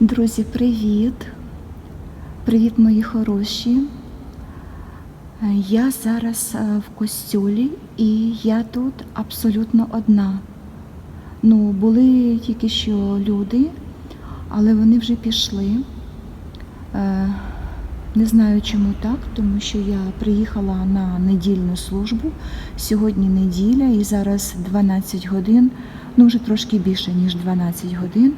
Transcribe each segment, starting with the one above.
Друзі, привіт! Привіт, мої хороші. Я зараз е, в костюлі і я тут абсолютно одна. Ну, були тільки що люди, але вони вже пішли. Е, Не знаю, чому так, тому що я приїхала на недільну службу. Сьогодні неділя і зараз 12 годин, ну вже трошки більше, ніж 12 годин.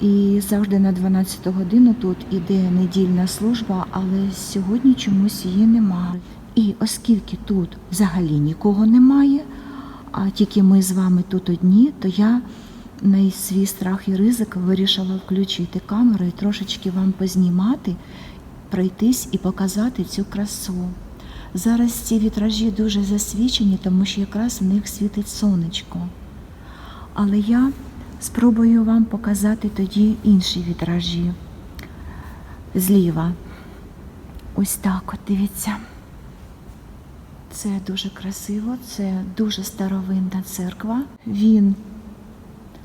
І завжди на 12 годину тут іде недільна служба, але сьогодні чомусь її немає. І оскільки тут взагалі нікого немає, а тільки ми з вами тут одні, то я на свій страх і ризик вирішила включити камеру і трошечки вам познімати, пройтись і показати цю красу. Зараз ці вітражі дуже засвічені, тому що якраз в них світить сонечко. Але я спробую вам показати тоді інші вітражі зліва. Ось так от дивіться. Це дуже красиво, це дуже старовинна церква. Він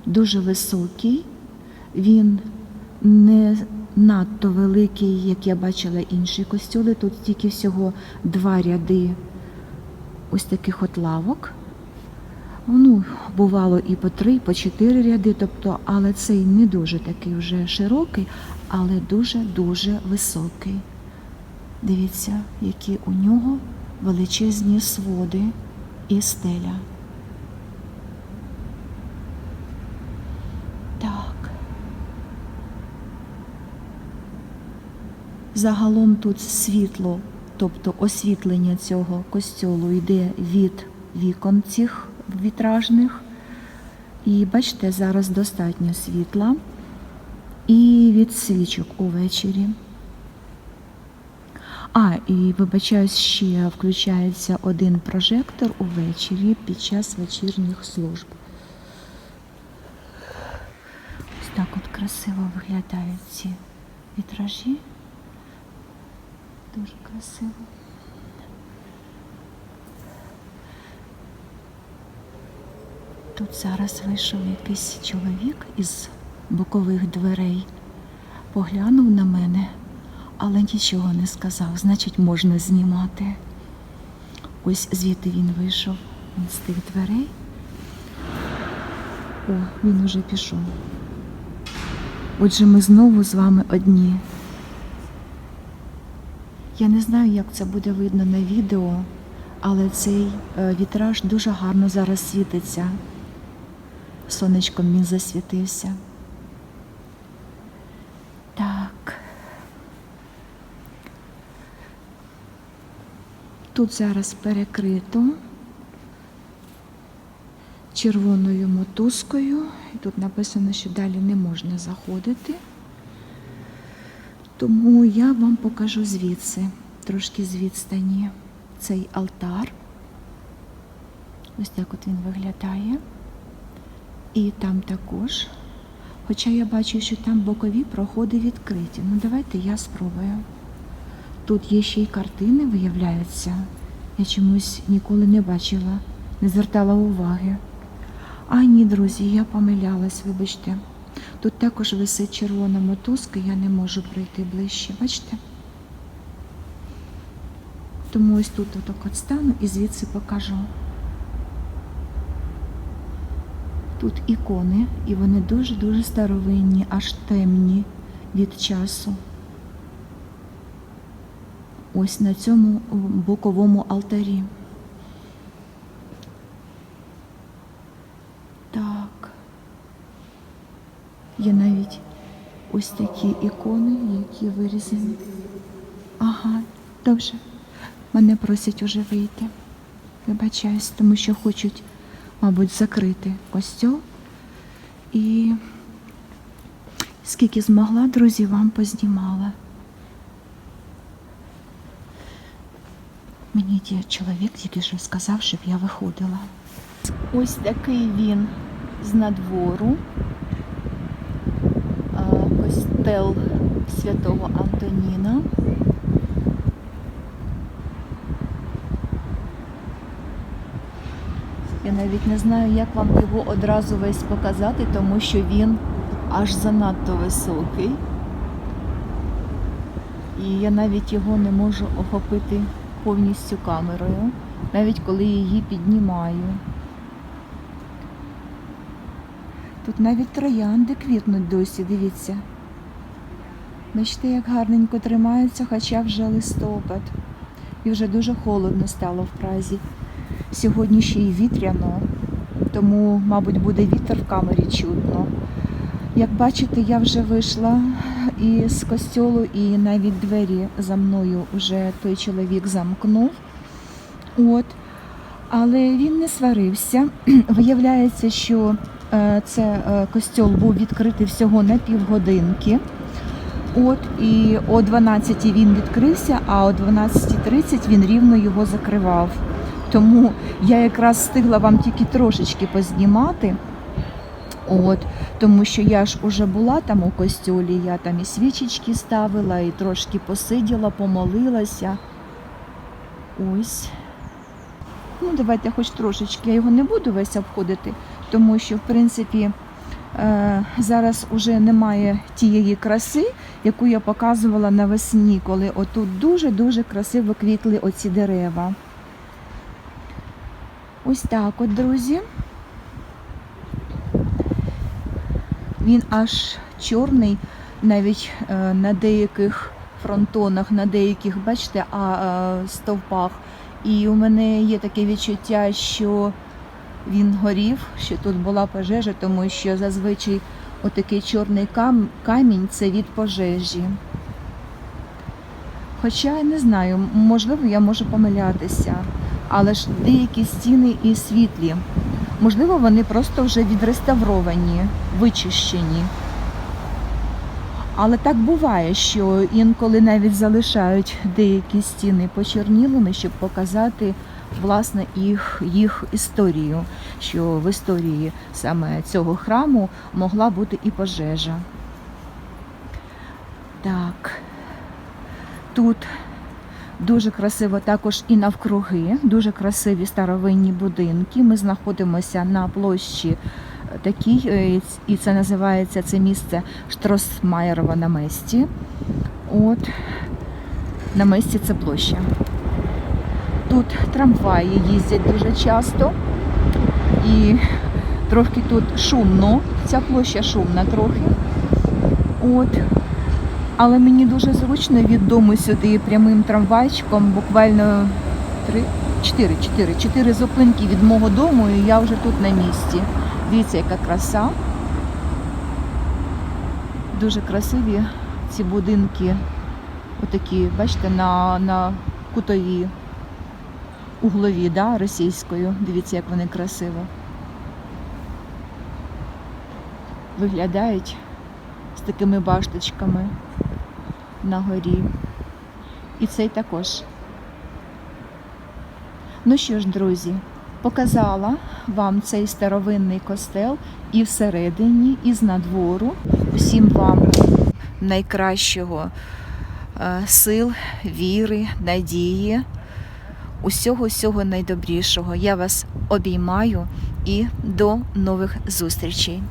дуже високий, він не надто великий, як я бачила інші костюли. Тут тільки всього два ряди ось таких от лавок. Ну, бувало і по три, по чотири ряди, тобто, але цей не дуже такий вже широкий, але дуже-дуже високий. Дивіться, які у нього величезні своди і стеля. Так. Загалом тут світло, тобто освітлення цього костьолу йде від вікон цих вітражних. І бачите, зараз достатньо світла і від свічок увечері. А, і вибачаюсь, ще включається один прожектор увечері під час вечірніх служб. Ось так от красиво виглядають ці вітражі. Дуже красиво. Тут зараз вийшов якийсь чоловік із бокових дверей, поглянув на мене, але нічого не сказав, значить, можна знімати. Ось звідти він вийшов з тих дверей. О, він уже пішов. Отже, ми знову з вами одні. Я не знаю, як це буде видно на відео, але цей е, вітраж дуже гарно зараз світиться. Сонечком він засвітився. Так. Тут зараз перекрито червоною мотузкою. І тут написано, що далі не можна заходити. Тому я вам покажу звідси, трошки з відстані, цей алтар. Ось так от він виглядає. І там також. Хоча я бачу, що там бокові проходи відкриті. Ну давайте я спробую. Тут є ще й картини, виявляються. Я чомусь ніколи не бачила, не звертала уваги. А ні, друзі, я помилялась, вибачте. Тут також висить червона мотузка, я не можу пройти ближче, бачите? Тому ось тут отак от стану і звідси покажу. Тут ікони, і вони дуже-дуже старовинні, аж темні від часу. Ось на цьому боковому алтарі. Так. Є навіть ось такі ікони, які вирізані. Ага, добре. Мене просять уже вийти. Вибачаюсь, тому що хочуть, мабуть, закрити костьол. І скільки змогла, друзі, вам познімала. Мені ті чоловік тільки що сказав, щоб я виходила. Ось такий він з надвору. Костел святого Антоніна. Я навіть не знаю, як вам його одразу весь показати, тому що він аж занадто високий. І я навіть його не можу охопити повністю камерою, навіть коли її піднімаю. Тут навіть троянди квітнуть досі, дивіться. Бачите, як гарненько тримаються, хоча вже листопад. І вже дуже холодно стало в Празі. Сьогодні ще й вітряно, тому, мабуть, буде вітер в камері чутно. Як бачите, я вже вийшла із костьолу і навіть двері за мною вже той чоловік замкнув. От. Але він не сварився. Виявляється, що е, це е, костьол був відкритий всього на півгодинки. От і о 12 він відкрився, а о 12.30 він рівно його закривав. Тому я якраз встигла вам тільки трошечки познімати. От, тому що я ж уже була там у костюлі, я там і свічечки ставила, і трошки посиділа, помолилася. Ось. Ну, давайте хоч трошечки. Я його не буду весь обходити, тому що, в принципі, е, зараз уже немає тієї краси, яку я показувала навесні, коли отут дуже-дуже красиво квітли оці дерева. Ось так от, друзі. Він аж чорний, навіть е, на деяких фронтонах, на деяких, бачите, а, е, стовпах. І у мене є таке відчуття, що він горів, що тут була пожежа, тому що зазвичай отакий чорний кам- камінь це від пожежі. Хоча я не знаю, можливо, я можу помилятися, але ж деякі стіни і світлі. Можливо, вони просто вже відреставровані, вичищені. Але так буває, що інколи навіть залишають деякі стіни почорнілими, щоб показати власне їх, їх історію, що в історії саме цього храму могла бути і пожежа. Так. Тут Дуже красиво також і навкруги, дуже красиві старовинні будинки. Ми знаходимося на площі такій, е, і це називається це місце Штросмаєрова на Месті. От на Месті це площа. Тут трамваї їздять дуже часто і трохи тут шумно. Ця площа шумна трохи. От. Але мені дуже зручно від дому сюди прямим трамвайчиком, буквально 3, 4, 4, 4 зупинки від мого дому, і я вже тут на місці. Дивіться, яка краса. Дуже красиві ці будинки, отакі, бачите, на, на кутові углові, да, російською. Дивіться, як вони красиво. Виглядають з такими башточками на горі. І цей також. Ну що ж, друзі, показала вам цей старовинний костел і всередині, і з надвору. Усім вам найкращого е, сил, віри, надії, усього всього найдобрішого. Я вас обіймаю і до нових зустрічей.